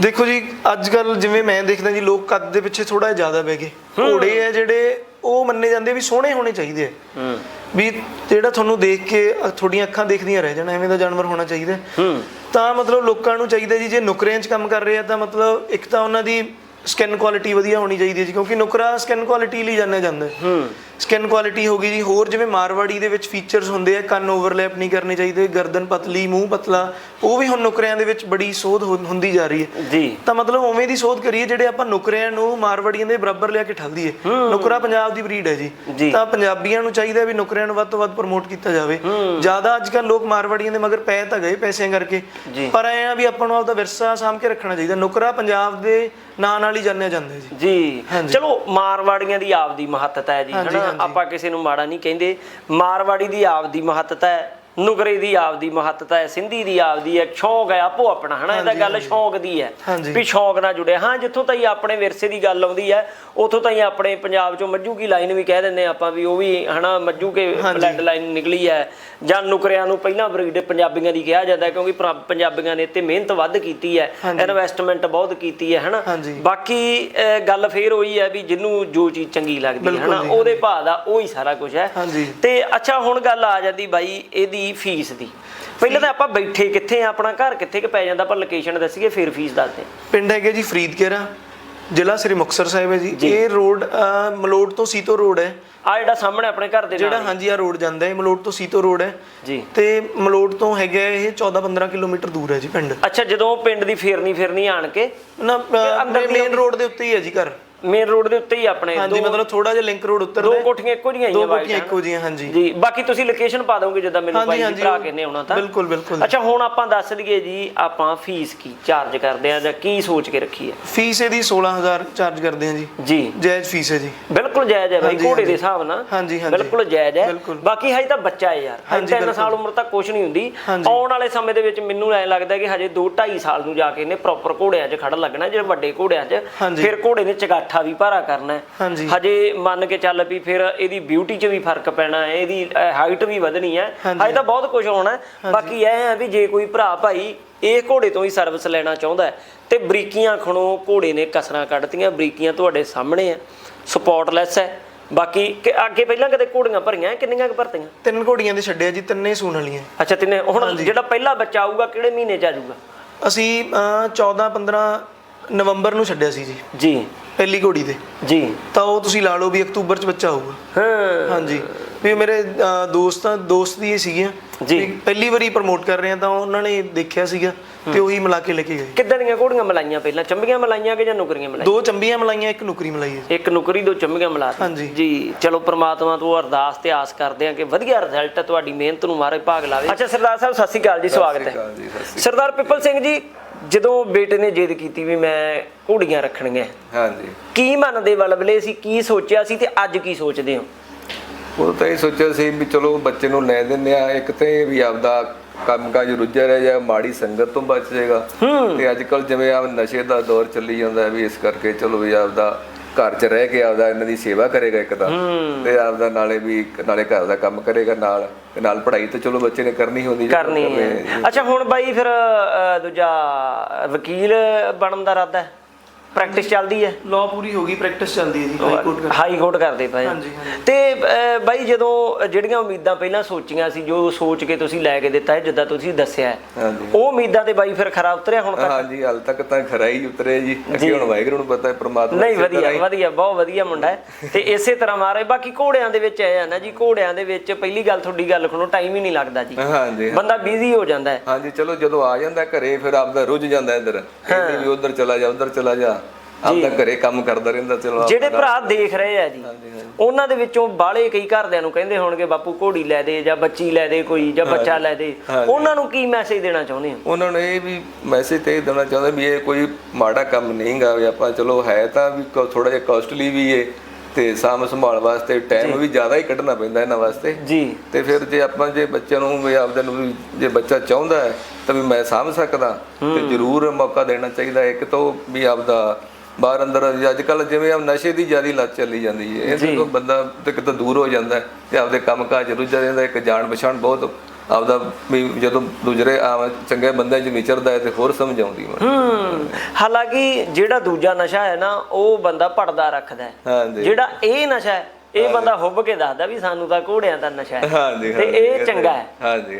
ਦੇਖੋ ਜੀ ਅੱਜ ਕੱਲ ਜਿਵੇਂ ਮੈਂ ਦੇਖਦਾ ਜੀ ਲੋਕ ਕੱਦ ਦੇ ਪਿੱਛੇ ਥੋੜਾ ਜ਼ਿਆਦਾ ਬਹਿ ਗਏ। ਘੋੜੇ ਆ ਜਿਹੜੇ ਉਹ ਮੰਨੇ ਜਾਂਦੇ ਵੀ ਸੋਹਣੇ ਹੋਣੇ ਚਾਹੀਦੇ ਆ।
ਹੂੰ।
ਵੀ ਜਿਹੜਾ ਤੁਹਾਨੂੰ ਦੇਖ ਕੇ ਤੁਹਾਡੀਆਂ ਅੱਖਾਂ ਦੇਖਦੀਆਂ ਰਹਿ ਜਾਣ ਐਵੇਂ ਦਾ ਜਾਨਵਰ ਹੋਣਾ ਚਾਹੀਦਾ।
ਹੂੰ।
ਤਾਂ ਮਤਲਬ ਲੋਕਾਂ ਨੂੰ ਚਾਹੀਦਾ ਜੀ ਜੇ ਨੁਕਰਿਆਂ 'ਚ ਕੰਮ ਕਰ ਰਹੇ ਆ ਤਾਂ ਮਤਲਬ ਇੱਕ ਤਾਂ ਉਹਨਾਂ ਦੀ ਸਕਿਨ ਕੁਆਲਿਟੀ ਵਧੀਆ ਹੋਣੀ ਚਾਹੀਦੀ ਹੈ ਜੀ, ਕਿਉਂਕਿ ਨੁਕਰਾ ਸਕਿਨ ਕੁਆਲਿਟੀ ਲਈ ਜਾਣਿਆ ਜਾਂਦਾ। ਹੈ
ਹੂੰ।
ਸਕਿਨ ਕੁਆਲਿਟੀ ਹੋ ਗਈ ਜੀ। ਹੋਰ ਜਿਵੇਂ ਮਾਰਵਾੜੀ ਦੇ ਵਿੱਚ ਫੀਚਰਸ ਹੁੰਦੇ ਆ ਕੰਨ ਓਵਰਲੈਪ ਨਹੀਂ ਕਰਨੇ ਚਾਹੀਦੇ ਗਰਦਨ ਪਤਲੀ ਮੂੰਹ ਪਤਲਾ ਉਹ ਵੀ ਹੁਣ ਨੁਕਰਿਆਂ ਦੇ ਵਿੱਚ ਬੜੀ ਸੋਧ ਹੁੰਦੀ ਜਾ ਰਹੀ ਹੈ।
ਜੀ।
ਤਾਂ ਮਤਲਬ ਉਵੇਂ ਦੀ ਸੋਧ ਕਰੀਏ ਜਿਹੜੇ ਆਪਾਂ ਨੁਕਰਿਆਂ ਨੂੰ ਮਾਰਵਾੜੀਆਂ ਦੇ ਬਰਾਬਰ ਲਿਆ ਕੇ ਠੱਲ ਦਈਏ ਨੁਕਰਾ ਪੰਜਾਬ ਦੀ ਬਰੀਡ ਹੈ
ਜੀ।
ਤਾਂ ਪੰਜਾਬੀਆਂ ਨੂੰ ਚਾਹੀਦਾ ਵੀ ਨੁਕਰਿਆਂ ਨੂੰ ਵੱਧ ਤੋਂ ਵੱਧ ਪ੍ਰਮੋਟ ਕੀਤਾ ਜਾਵੇ। ਜ਼ਿਆਦਾ ਅੱਜ ਕੱਲ ਲੋਕ ਮਾਰਵਾੜੀਆਂ ਦੇ ਮਗਰ ਪੈ ਤਾਂ ਗਏ ਪੈਸਿਆਂ ਕਰਕੇ। ਪਰ ਐ ਆ ਵੀ ਆਪਾਂ ਨੂੰ ਆਪਦਾ ਵਿਰਸਾ ਸਾਂਭ ਕੇ ਰੱਖਣਾ ਚਾਹੀਦਾ। ਨੁਕਰਾ ਪੰਜਾਬ ਦੇ ਨਾਂ ਨਾਲ ਹੀ ਜਾਣਿਆ ਜਾਂਦਾ ਜੀ।
ਜੀ। ਚਲੋ ਮਾਰਵਾੜੀਆਂ ਦੀ ਆਪਦੀ ਮਹੱਤਤਾ ਹੈ ਜੀ ਹਨਾ? ਆਪਾਂ ਕਿਸੇ ਨੂੰ ਮਾੜਾ ਨਹੀਂ ਕਹਿੰਦੇ। ਮਾਰਵਾੜੀ ਦੀ ਆਪਦੀ ਮਹੱਤਤਾ ਹੈ। ਨੁਗਰੇ ਦੀ ਆਪਦੀ ਮਹੱਤਤਾ ਹੈ ਸਿੰਧੀ ਦੀ ਆਪਦੀ ਹੈ ਸ਼ੌਂਕ ਹੈ ਆਪੋ ਆਪਣਾ ਹਨਾ? ਇਹਦਾ ਗੱਲ ਸ਼ੌਂਕ ਦੀ ਹੈ। ਵੀ ਸ਼ੌਂਕ ਨਾਲ ਜੁੜਿਆ। ਹਾਂ ਜਿੱਥੋਂ ਤਾਈ ਆਪਣੇ ਵਿਰਸੇ ਦੀ ਗੱਲ ਆਉਂਦੀ ਹੈ ਉਥੋਂ ਤਾਈ ਆਪਣੇ ਪੰਜਾਬ ਚੋਂ ਮੱਝੂ ਕੀ ਲਾਈਨ ਵੀ ਕਹਿ ਦਿੰਦੇ ਆਪਾਂ ਵੀ ਉਹ ਵੀ ਹਨਾ ਮੱਝੂ ਕੇ ਬਲੱਡ ਲਾਈਨ ਨਿਕਲੀ ਹੈ ਜਾਂ ਨੁਕਰਿਆਂ ਨੂੰ ਪਹਿਲਾਂ ਬਰੀਡ ਪੰਜਾਬੀਆਂ ਦੀ ਕਿਹਾ ਜਾਂਦਾ ਕਿਉਂਕਿ ਪੰਜਾਬੀਆਂ ਨੇ ਤੇ ਮਿਹਨਤ ਵੱਧ ਕੀਤੀ ਹੈ ਇਨਵੈਸਟਮੈਂਟ ਬਹੁਤ ਕੀਤੀ ਹੈ ਹਨਾ। ਬਾਕੀ ਗੱਲ ਫੇਰ ਹੋਈ ਹੈ ਵੀ ਜਿਹਨੂੰ ਜੋ ਚੀਜ਼ ਚੰਗੀ ਲੱਗਦੀ ਹੈ ਹਨਾ? ਉਹਦੇ ਭਾਅ ਦਾ ਉਹ ਹੀ ਸਾਰਾ ਕੁਝ ਹੈ। ਤੇ ਅੱਛਾ ਹੁਣ ਗੱਲ ਆ ਜਾਂਦੀ ਬਾਈ ਇਹਦੀ ਫੀਸ ਦੀ। ਪਹਿਲਾਂ ਤਾਂ ਆਪਾਂ ਬੈਠੇ ਕਿੱਥੇ ਆ ਆਪਣਾ ਘਰ ਕਿੱਥੇ ਕਿ ਪੈ ਜਾਂਦਾ ਪਰ ਲੋਕੇਸ਼ਨ ਦੱਸੀਏ ਫਿਰ ਫੀਸ ਦੱਸਦੇ
ਪਿੰਡ ਹੈਗੇ ਜੀ ਫਰੀਦਕੇਰਾ ਜ਼ਿਲ੍ਹਾ ਸ੍ਰੀ ਮੁਕਤਸਰ ਸਾਹਿਬ ਹੈ ਜੀ। ਇਹ ਰੋਡ ਮਲੋਟ ਤੋਂ ਸੀਤੋ ਰੋਡ ਹੈ।
ਆ ਜਿਹੜਾ ਸਾਹਮਣੇ ਆਪਣੇ ਘਰ ਦੇ
ਜਿਹੜਾ
ਨਾਲ
ਹਾਂਜੀ ਆ ਰੋਡ ਜਾਂਦਾ ਹੈ ਮਲੋਟ ਤੋਂ ਸੀਤੋ ਰੋਡ ਹੈ।
ਜੀ।
ਤੇ ਮਲੋਟ ਤੋਂ ਹੈਗਾ ਇਹ 14-15 ਕਿਲੋਮੀਟਰ ਦੂਰ ਹੈ ਜੀ ਪਿੰਡ।
ਅੱਛਾ ਜਦੋਂ ਪਿੰਡ ਦੀ ਫੇਰਨੀ ਫਿਰਨੀ ਆਣ ਕੇ?
ਨਾ
ਦੀ
ਮੇਨ ਰੋਡ ਦੇ ਉੱਤੇ ਹੀ ਹੈ ਜੀ ਘਰ।
ਮੇਨ ਰੋਡ ਦੇ ਉੱਤੇ ਹੀ ਆਪਣੇ
ਹਾਂਜੀ ਮਤਲਬ ਥੋੜਾ ਜਿਹਾ ਲਿੰਕ ਰੋਡ
ਦੋ
ਉੱਤਰਦਾ ਹੈ
ਕੋਠੀਆਂ ਇੱਕੋ ਜਿਹੀਆਂ
ਦੋ
ਆਈਆਂ ਵਾਈਟ
ਕੋਠੀਆਂ ਇੱਕੋ ਜਿਹੀਆਂ ਹਾਂਜੀ।
ਜੀ ਬਾਕੀ ਤੁਸੀਂ ਲੋਕੇਸ਼ਨ ਪਾ ਦੋਗੇ ਜਦੋਂ ਮੈਨੂੰ ਬਾਈ ਜੀ ਭਰਾ ਕਹਿੰਦੇ ਆਉਣਾ ਤਾਂ।
ਬਿਲਕੁਲ ਬਿਲਕੁਲ।
ਅੱਛਾ ਹੁਣ ਆਪਾਂ ਦੱਸ ਦਈਏ ਜੀ ਆਪਾਂ ਫੀਸ ਕੀ ਚਾਰਜ ਕਰਦੇ ਆ ਜਾਂ ਕੀ ਸੋਚ ਕੇ ਰੱਖੀ ਹੈ?
ਫੀਸ ਇਹਦੀ 16000 ਚਾਰਜ ਕਰਦੇ ਹਾਂ ਜੀ।
ਜੀ।
ਜਾਇਜ਼ ਫੀਸ ਹੈ ਜੀ।
ਬਿਲਕੁਲ ਜਾਇਜ਼ ਹੈ ਬਾਈ
ਹਾਂਜੀ,
ਘੋੜੇ ਦੇ। ਹਿਸਾਬ ਨਾਲ।
ਹਾਂਜੀ, ਹਾਂਜੀ।
ਬਿਲਕੁਲ ਜਾਇਜ਼ ਹੈ। ਬਾਕੀ ਹਜੇ ਤਾਂ ਬੱਚਾ ਹੈ ਯਾਰ। ਹਜੇ
ਹਾਂਜੀ,
3 ਸਾਲ ਉਮਰ ਤੱਕ ਕੁਝ ਨਹੀਂ ਹੁੰਦੀ। ਆਉਣ ਵਾਲੇ ਸਮੇਂ ਦੇ ਵਿੱਚ ਮੈਨੂੰ ਐ ਲੱਗਦਾ ਕਿ ਹਜੇ 2 2.5 ਸਾਲ ਨੂੰ ਜਾ ਕੇ ਇਹਨੇ ਪ੍ਰੋਪਰ ਘੋੜਿਆਂ 'ਚ ਖੜ ਲੱਗਣਾ ਜਿਹੜੇ ਵੱਡੇ ਘੋੜਿਆਂ 'ਚ। ਫਿਰ ਘੋੜੇ ਨੇ ਚਗਾਠਾ ਵੀ ਭਾਰਾ ਕਰਨਾ ਹੈ।
ਹਾਂਜੀ।
ਮੰਨ ਕੇ ਚੱਲ ਵੀ ਫਿਰ ਇਹਦੀ ਬਿਊਟੀ 'ਚ ਵੀ ਫ਼ਰਕ ਪੈਣਾ ਹੈ ਇਹਦੀ ਹਾਈਟ ਵੀ ਵਧਣੀ ਹੈ।
ਹਾਂਜੀ।
ਤਾਂ ਬਹੁਤ ਕੁਝ ਹੋਣਾ ਹੈ। ਬਾਕੀ ਇਹ ਹੈ ਵੀ ਜੇ ਕੋਈ ਭਰਾ ਭਾਈ ਇਹ ਘੋੜੇ ਤੋਂ ਹੀ ਸਰਵਿਸ ਲੈਣਾ ਚਾਹੁੰਦਾ ਹੈ ਤੇ ਬਰੀਕੀਆਂ ਖਣੋ ਘੋੜੇ ਨੇ ਕਸਰਾਂ ਕੱਢਤੀਆਂ ਬਰੀਕੀਆਂ ਤੁਹਾਡੇ ਸਾਹਮਣੇ ਆ ਸਪੋਰਟਲੈਸ ਹੈ। ਬਾਕੀ ਕਿ- ਅੱਗੇ ਪਹਿਲਾਂ ਕਦੇ ਘੋੜੀਆਂ ਭਰੀਆਂ? ਕਿੰਨੀਆਂ ਕੁ ਭਰਤੀਆਂ?
ਤਿੰਨ ਘੋੜੀਆਂ ਦੇ ਛੱਡਿਆ ਜੀ ਤਿੰਨੇ ਸੂਣ ਵਾਲੀਆਂ।
ਅੱਛਾ ਤਿੰਨੇ ਹੁਣ ਜਿਹੜਾ ਪਹਿਲਾ ਬੱਚਾ ਆਊਗਾ ਕਿਹੜੇ ਮਹੀਨੇ ਚ ਆ ਜਾਊਗਾ?
ਅਸੀਂ 14 15 ਨਵੰਬਰ ਨੂੰ ਛੱਡਿਆ ਸੀ ਜੀ।
ਜੀ।
ਪਹਿਲੀ ਘੋੜੀ ਤੇ।
ਜੀ।
ਤਾਂ ਉਹ ਤੁਸੀਂ ਲਾ ਲਓ ਵੀ ਅਕਤੂਬਰ ਚ ਬੱਚਾ ਹੋਊਗਾ।
ਹਾਂ।
ਹਾਂਜੀ। ਵੀ ਮੇਰੇ ਦੋਸਤਾਂ ਦੋਸਤ ਦੀ ਇਹ ਸੀਗੀਆਂ।
ਜੀ।
ਵੀ ਪਹਿਲੀ ਵਾਰੀ ਪ੍ਰਮੋਟ ਕਰ ਰਹੇ ਆ ਤਾਂ ਉਹਨਾਂ ਨੇ ਦੇਖਿਆ ਸੀਗਾ ਤੇ ਉਹੀ ਮਿਲਾ ਕੇ ਲੈ ਕੇ ਗਏ।
ਕਿੱਦਾਂ ਦੀਆਂ ਘੋੜੀਆਂ ਮਲਾਈਆਂ ਪਹਿਲਾਂ? ਚੰਬੀਆਂ ਮਲਾਈਆਂ ਕਿ ਜਾਂ ਨੁਕਰੀਆਂ ਮਲਾਈਆਂ?
ਦੋ ਚੰਬੀਆਂ ਮਲਾਈਆਂ ਇੱਕ ਨੁਕਰੀ ਮਲਾਈ ਹੈ।
ਇੱਕ ਨੁਕਰੀ ਦੋ ਚੰਬੀਆਂ ਮਲਾ ਦਿੱਤੀਆਂ।
ਹਾਂਜੀ।
ਜੀ ਚਲੋ ਪ੍ਰਮਾਤਮਾ ਤੋਂ ਅਰਦਾਸ ਤੇ ਆਸ ਕਰਦੇ ਹਾਂ ਕਿ ਵਧੀਆ ਰਿਜ਼ਲਟ ਤੁਹਾਡੀ ਮਿਹਨਤ ਨੂੰ ਮਾਰੇ ਭਾਗ ਲਾਵੇ। ਅੱਛਾ ਸਰਦਾਰ ਸਾਹਿਬ ਸਤਿ ਸ਼੍ਰੀ ਅਕਾਲ ਜੀ ਸਵਾਗਤ ਹੈ। ਸਰਦਾਰ ਪਿੱਪਲ ਸਿੰਘ ਜੀ ਜਦੋਂ ਬੇਟੇ ਨੇ ਜਿੱਦ ਕੀਤੀ ਵੀ ਮੈਂ ਘੋੜੀਆਂ ਰੱਖਣੀਆਂ
ਹਾਂਜੀ।
ਕੀ ਮਨ ਦੇ ਵਲਵਲੇ ਸੀ ਕੀ ਸੋਚਿਆ ਸੀ ਤੇ ਅੱਜ ਕੀ ਸੋਚਦੇ ਹੋ?
ਉਹ ਤਾਂ ਇਹ ਸੋਚਿਆ ਸੀ ਵੀ ਚਲੋ ਬੱਚੇ ਨੂੰ ਲੈ ਦਿੰਨੇ ਆ ਇੱਕ ਤੇ ਵੀ ਆਪਦਾ ਕੰਮਕਾਜ ਰੁੱਝਿਆ ਰਹਿ ਜਾ ਮਾੜੀ ਸੰਗਤ ਤੋਂ ਬਚ ਜਾਏਗਾ। ਤੇ ਅੱਜ ਕੱਲ ਜਿਵੇਂ ਆ ਨਸ਼ੇ ਦਾ ਦੌਰ ਚੱਲੀ ਜਾਂਦਾ ਵੀ ਇਸ ਕਰਕੇ ਚਲੋ ਵੀ ਆਪਦਾ ਘਰ 'ਚ ਰਹਿ ਕੇ ਆਪਦਾ ਇਹਨਾਂ ਦੀ ਸੇਵਾ ਕਰੇਗਾ ਇੱਕ ਤਾਂ। ਤੇ ਆਪਦਾ ਨਾਲੇ ਵੀ ਨਾਲੇ ਘਰ ਦਾ ਕੰਮ ਕਰੇਗਾ ਨਾਲ। ਤੇ ਨਾਲ ਪੜ੍ਹਾਈ ਤਾਂ ਚਲੋ ਬੱਚੇ ਨੇ ਕਰਨੀ ਹੁੰਦੀ
ਕਰਨੀ ਅੱਛਾ ਹੁਣ ਬਾਈ ਫਿਰ ਦੂਜਾ ਵਕੀਲ ਬਣਨ ਦਾ ਇਰਾਦਾ ਹੈ? ਪ੍ਰੈਕਟਿਸ ਚੱਲਦੀ ਹੈ?
ਲਾਅ ਪੂਰੀ ਹੋ ਗਈ ਪ੍ਰੈਕਟਿਸ ਚੱਲਦੀ ਹੈ ਜੀ ਹਾਈ ਕੋਰਟ ਕਰ
ਹਾਈ ਕੋਰਟ ਕਰਦੇ ਪਏ
ਹਾਂਜੀ।
ਤੇ ਬਾਈ ਜਦੋਂ ਜਿਹੜੀਆਂ ਉਮੀਦਾਂ ਪਹਿਲਾਂ ਸੋਚੀਆਂ ਸੀ ਜੋ ਸੋਚ ਕੇ ਤੁਸੀਂ ਲੈ ਕੇ ਦਿੱਤਾ ਹੈ ਜਿੱਦਾਂ ਤੁਸੀਂ ਦੱਸਿਆ ਉਹ ਉਮੀਦਾਂ ਤੇ ਬਾਈ ਫਿਰ ਖਰਾ ਉਤਰਿਆ ਹੁਣ ਤੱਕ?
ਹਾਂਜੀ ਹਾਲ ਤੱਕ ਤਾਂ ਖਰਾ ਹੀ ਉਤਰੇ ਜੀ। ਅੱਗੇ ਹੁਣ ਵਾਹਿਗੁਰੂ ਨੂੰ ਪਤਾ ਹੈ ਪ੍ਰਮਾਤਮਾ
ਨਹੀਂ ਵਧੀਆ ਵਧੀਆ ਬਹੁਤ ਵਧੀਆ ਮੁੰਡਾ ਹੈ। ਤੇ ਇਸੇ ਤਰ੍ਹਾਂ ਮਾਰੇ ਬਾਕੀ ਘੋੜਿਆਂ ਦੇ ਵਿੱਚ ਇਹ ਆ ਨਾ ਜੀ ਘੋੜਿਆਂ ਦੇ ਵਿੱਚ ਪਹਿਲੀ ਗੱਲ ਤੁਹਾਡੀ ਗੱਲ ਖਣੋ ਟਾਈਮ ਹੀ ਨਹੀਂ ਲੱਗਦਾ ਜੀ।
ਹਾਂਜੀ
ਬੰਦਾ ਬਿਜ਼ੀ ਹੋ ਜਾਂਦਾ ਹੈ।
ਹਾਂਜੀ ਚਲੋ ਜਦੋਂ ਆ ਜਾਂਦਾ ਘਰੇ ਫਿਰ ਆਪਦਾ ਰੁੱਝ ਜਾਂਦਾ ਇੱਧਰ। ਵੀ ਉਧਰ ਚਲਾ ਜਾ ਉਧਰ ਚਲਾ ਜਾ। ਆਪਦਾ ਘਰੇ ਕੰਮ ਕਰਦਾ ਰਹਿੰਦਾ ਚਲੋ
ਜਿਹੜੇ ਭਰਾ ਦੇਖ ਰਹੇ ਆ ਜੀ ਉਹਨਾਂ ਦੇ ਵਿੱਚੋਂ ਬਾਹਲੇ ਕਈ ਘਰਦਿਆਂ ਨੂੰ ਕਹਿੰਦੇ ਹੋਣਗੇ ਬਾਪੂ ਘੋੜੀ ਲੈ ਦੇ ਜਾਂ ਬੱਚੀ ਲੈ ਦੇ ਕੋਈ ਜਾਂ ਬੱਚਾ ਲੈ ਦੇ। ਉਹਨਾਂ ਨੂੰ ਕੀ ਮੈਸੇਜ ਦੇਣਾ ਚਾਹੁੰਦੇ ਹੋ?
ਉਹਨਾਂ ਨੂੰ ਇਹ ਵੀ ਮੈਸੇਜ ਤੇ ਦੇਣਾ ਚਾਹੁੰਦਾ ਵੀ ਇਹ ਕੋਈ ਮਾੜਾ ਕੰਮ ਨਹੀਂ ਗਾ ਵੀ ਆਪਾਂ ਚਲੋ ਹੈ ਤਾਂ ਵੀ ਥੋੜਾ ਜਿਹਾ ਕਾਸਟਲੀ ਵੀ ਏ ਤੇ ਸਾਂਭ ਸੰਭਾਲ ਵਾਸਤੇ ਟਾਈਮ ਵੀ ਜ਼ਿਆਦਾ ਹੀ ਕੱਢਣਾ ਪੈਂਦਾ ਇਹਨਾਂ ਵਾਸਤੇ।
ਜੀ।
ਤੇ ਫਿਰ ਜੇ ਆਪਾਂ ਜੇ ਬੱਚਿਆਂ ਨੂੰ ਵੀ ਆਪਦੇ ਨੂੰ ਜੇ ਬੱਚਾ ਚਾਹੁੰਦਾ ਹੈ ਤਾਂ ਵੀ ਮੈਂ ਸਾਂਭ ਸਕਦਾ। ਤੇ ਜ਼ਰੂਰ ਮੌਕਾ ਦੇਣਾ ਚਾਹੀਦਾ ਇੱਕ ਤਾਂ ਵੀ ਆਪਦਾ ਬਾਹਰ ਅੰਦਰ ਅੱਜ ਕੱਲ ਜਿਵੇਂ ਆ ਨਸ਼ੇ ਦੀ ਜ਼ਿਆਦੀ ਲੱਤ ਚੱਲੀ ਜਾਂਦੀ ਹੈ। ਇਹਦੇ ਤੋਂ ਬੰਦਾ ਤੇ ਕਿਤੇ ਦੂਰ ਹੋ ਜਾਂਦਾ ਤੇ ਆਪਦੇ ਕੰਮ ਕਾਜ ਰੁੱਝਾ ਰਹਿੰਦਾ ਇੱਕ ਜਾਣ ਪਛਾਣ ਬਹੁਤ ਆਪਦਾ ਵੀ ਜਦੋਂ ਦੂਜਰੇ ਚੰਗੇ ਬੰਦੇ ਚ ਵਿਚਰਦਾ ਹੈ ਤੇ ਹੋਰ ਸਮਝ ਆਉਂਦੀ
ਹੂੰ। ਹਾਲਾਂਕਿ ਜਿਹੜਾ ਦੂਜਾ ਨਸ਼ਾ ਹੈ ਨਾ ਉਹ ਬੰਦਾ ਪੜਦਾ ਰੱਖਦਾ ਹੈ। ਜਿਹੜਾ ਇਹ ਨਸ਼ਾ ਹੈ ਇਹ ਬੰਦਾ ਹੁੱਬ ਕੇ ਦੱਸਦਾ ਵੀ ਸਾਨੂੰ ਤਾਂ ਘੋੜਿਆਂ ਦਾ ਨਸ਼ਾ ਹੈ। ਤੇ ਇਹ ਚੰਗਾ ਹੈ।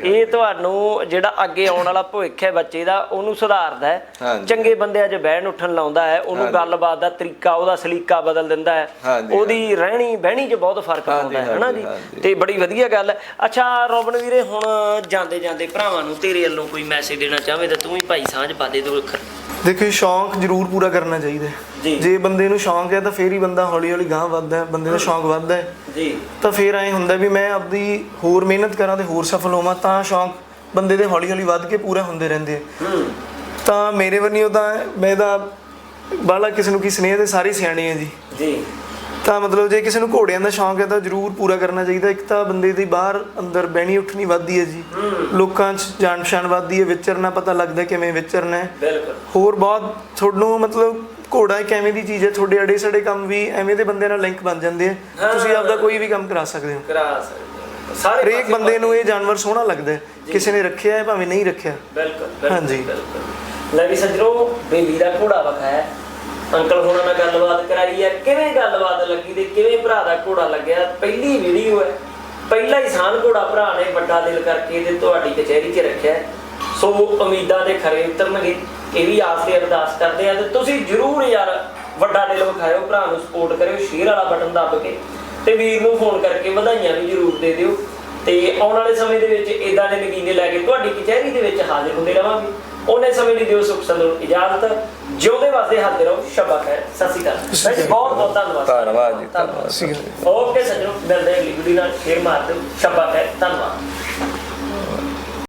ਇਹ ਤੁਹਾਨੂੰ ਜਿਹੜਾ ਅੱਗੇ ਆਉਣ ਵਾਲਾ ਭਵਿੱਖ ਹੈ ਬੱਚੇ ਦਾ ਉਹਨੂੰ ਸੁਧਾਰਦਾ ਹੈ। ਚੰਗੇ ਬੰਦਿਆਂ 'ਚ ਬਹਿਣ ਉੱਠਣ ਲਾਉਂਦਾ ਹੈ। ਉਹਨੂੰ ਗੱਲਬਾਤ ਦਾ ਤਰੀਕਾ ਉਹਦਾ ਸਲੀਕਾ ਬਦਲ ਦਿੰਦਾ ਹੈ। ਉਹਦੀ ਰਹਿਣੀ ਬਹਿਣੀ 'ਚ ਬਹੁਤ ਫ਼ਰਕ ਪਾਉਂਦਾ ਹੈ ਹਨਾ ਜੀ। ਤੇ ਬੜੀ ਵਧੀਆ ਗੱਲ ਹੈ। ਅੱਛਾ ਰੋਬਨ ਵੀਰੇ ਹੁਣ ਜਾਂਦੇ ਜਾਂਦੇ ਭਰਾਵਾਂ ਨੂੰ ਤੇਰੇ ਵੱਲੋਂ ਕੋਈ ਮੈਸੇਜ ਦੇਣਾ ਚਾਹਵੇਂ ਤਾਂ ਤੂੰ ਵੀ ਭਾਈ ਸਾਂਝ ਪਾ ਦੇ ਦੋ ਅੱਖਰ।
ਦੇਖੋ ਸ਼ੌਂਕ ਜ਼ਰੂਰ ਪੂਰਾ ਕਰਨਾ ਚਾਹੀਦਾ
ਜੀ।
ਹੈ। ਜੇ। ਬੰਦੇ ਨੂੰ ਸ਼ੌਂਕ ਹੈ ਤਾਂ ਫੇਰ ਹੀ ਬੰਦਾ ਹੌਲੀ ਹੌਲੀ ਗਾਂਹ ਵੱਧਦਾ ਹੈ ਬੰਦੇ ਦਾ ਸ਼ੌਂਕ ਵੱਧਦਾ ਹੈ।
ਜੀ।
ਤਾਂ ਫੇਰ ਐ ਹੁੰਦਾ ਵੀ ਮੈਂ ਆਪਦੀ ਹੋਰ ਮਿਹਨਤ ਕਰਾਂ ਤੇ ਹੋਰ ਸਫਲ ਹੋਵਾਂ ਤਾਂ ਸ਼ੌਂਕ ਬੰਦੇ ਦੇ ਹੌਲੀ ਹੌਲੀ ਵੱਧ ਕੇ ਪੂਰਾ ਹੁੰਦੇ ਰਹਿੰਦੇ ਆ।
ਹੂੰ
ਤਾਂ ਮੇਰੇ ਵੱਲੋਂ ਤਾਂ ਮੈਂ ਤਾਂ ਬਾਲਾ ਕਿਸੇ ਨੂੰ ਕੀ ਸਨੇਹ ਦੇ ਸਾਰੇ ਸਿਆਣੇ ਆ ਜੀ।
ਜੀ।
ਤਾਂ ਮਤਲਬ ਜੇ ਕਿਸੇ ਨੂੰ ਘੋੜਿਆਂ ਦਾ ਸ਼ੌਂਕ ਹੈ ਤਾਂ ਜ਼ਰੂਰ ਪੂਰਾ ਕਰਨਾ ਚਾਹੀਦਾ। ਇੱਕ ਤਾਂ ਬੰਦੇ ਦੀ ਬਾਹਰ ਅੰਦਰ ਬਹਿਣੀ ਉੱਠਣੀ ਵੱਧਦੀ ਹੈ ਜੀ। ਲੋਕਾਂ 'ਚ ਜਾਣ ਪਛਾਣ ਵੱਧਦੀ ਹੈ ਵਿਚਰਨਾ ਪਤਾ ਲੱਗਦਾ ਕਿਵੇਂ ਵਿਚਰਨਾ ਹੈ। ਹੋਰ ਬਹੁਤ ਤੁਹਾਨੂੰ ਮਤਲਬ ਘੋੜਾ ਇੱਕ ਐਵੇਂ ਦੀ ਚੀਜ਼ ਹੈ ਤੁਹਾਡੇ ਅੜੇ ਸੜੇ ਕੰਮ ਵੀ ਐਵੇਂ ਦੇ ਬੰਦਿਆਂ ਨਾਲ ਲਿੰਕ ਬਣ ਜਾਂਦੇ ਆ। ਤੁਸੀਂ ਆਪਦਾ ਕੋਈ ਵੀ ਕੰਮ ਕਰਾ ਸਕਦੇ ਹੋ।
ਕਰਾ ਸਕਦੇ ਹੋ। ਸਾਰੇ
ਹਰੇਕ ਬੰਦੇ ਨੂੰ ਇਹ ਜਾਨਵਰ ਸੋਹਣਾ ਲੱਗਦਾ ਕਿਸੇ ਨੇ ਰੱਖਿਆ ਹੈ ਭਾਵੇਂ ਨਹੀਂ ਰੱਖਿਆ।
ਬਿਲਕੁਲ
ਹਾਂਜੀ।
ਬਿਲਕੁਲ। ਲੈ ਵੀ ਸੱਜਣੋ ਬੇਬੀ ਦਾ ਘੋੜਾ ਵਖਾਇਆ ਅੰਕਲ ਹੋਣਾ ਨਾਲ ਗੱਲਬਾਤ ਕਰਾਈ ਹੈ ਕਿਵੇਂ ਗੱਲਬਾਤ ਲੱਗੀ ਤੇ ਕਿਵੇਂ ਭਰਾ ਦਾ ਘੋੜਾ ਲੱਗਿਆ? ਪਹਿਲੀ ਵੀਡੀਓ ਹੈ। ਪਹਿਲਾ ਹੀ ਸਾਨ ਘੋੜਾ ਭਰਾ ਨੇ ਵੱਡਾ ਦਿਲ ਕਰਕੇ ਤੇ ਤੁਹਾਡੀ ਕਚਹਿਰੀ 'ਚ ਰੱਖਿਆ ਸੋ ਉਮੀਦਾਂ ਦੇ ਖਰੇ ਉਤਰਨਗੇ। ਇਹ ਵੀ ਆਸ ਤੇ ਅਰਦਾਸ ਕਰਦੇ ਆ ਤੇ ਤੁਸੀਂ ਜਰੂਰ ਯਾਰ ਵੱਡਾ ਦਿਲ ਵਿਖਾਇਓ, ਭਰਾ ਨੂੰ ਸਪੋਰਟ ਕਰਿਓ ਸ਼ੇਅਰ ਵਾਲਾ ਬਟਨ ਦੱਬ ਕੇ। ਤੇ ਵੀਰ ਨੂੰ ਫੋਨ ਕਰਕੇ ਵਧਾਈਆਂ ਵੀ ਜਰੂਰ ਦੇ ਦਿਓ। ਤੇ ਆਉਣ ਵਾਲੇ ਸਮੇਂ ਦੇ ਵਿੱਚ ਇਦਾਂ ਦੇ ਨਗੀਨੇ ਲੈ ਕੇ ਤੁਹਾਡੀ ਕਚਹਿਰੀ ਦੇ ਵਿੱਚ ਹਾਜ਼ਰ ਹੁੰਦੇ ਰਵਾਂਗੇ। ਉਹਨੇ ਸਮੇਂ ਲਈ ਦਿਓ ਸੁਖ ਸੰਦੂਰ ਇਜਾਜ਼ਤ। ਜਿਉਂਦੇ ਵਾਸਤੇ ਹਾਜ਼ਰ ਰਹੋ ਸ਼ਬਾ ਖੈਰ ਸਤਿ ਸ਼੍ਰੀ ਅਕਾਲ। ਜੀ, ਬਹੁਤ ਬਹੁਤ ਧੰਨਵਾਦ।
ਧੰਨਵਾਦ ਜੀ ਧੰਨਵਾਦ।
ਓਕੇ ਸੱਜਣੋ ਮਿਲਦੇ ਅਗਲੀ ਵੀਡੀਓ ਨਾਲ। ਸ਼ੇਅਰ ਮਾਰ ਦਿਓ ਸ਼ਬਾ ਖੈਰ ਧੰਨਵਾਦ।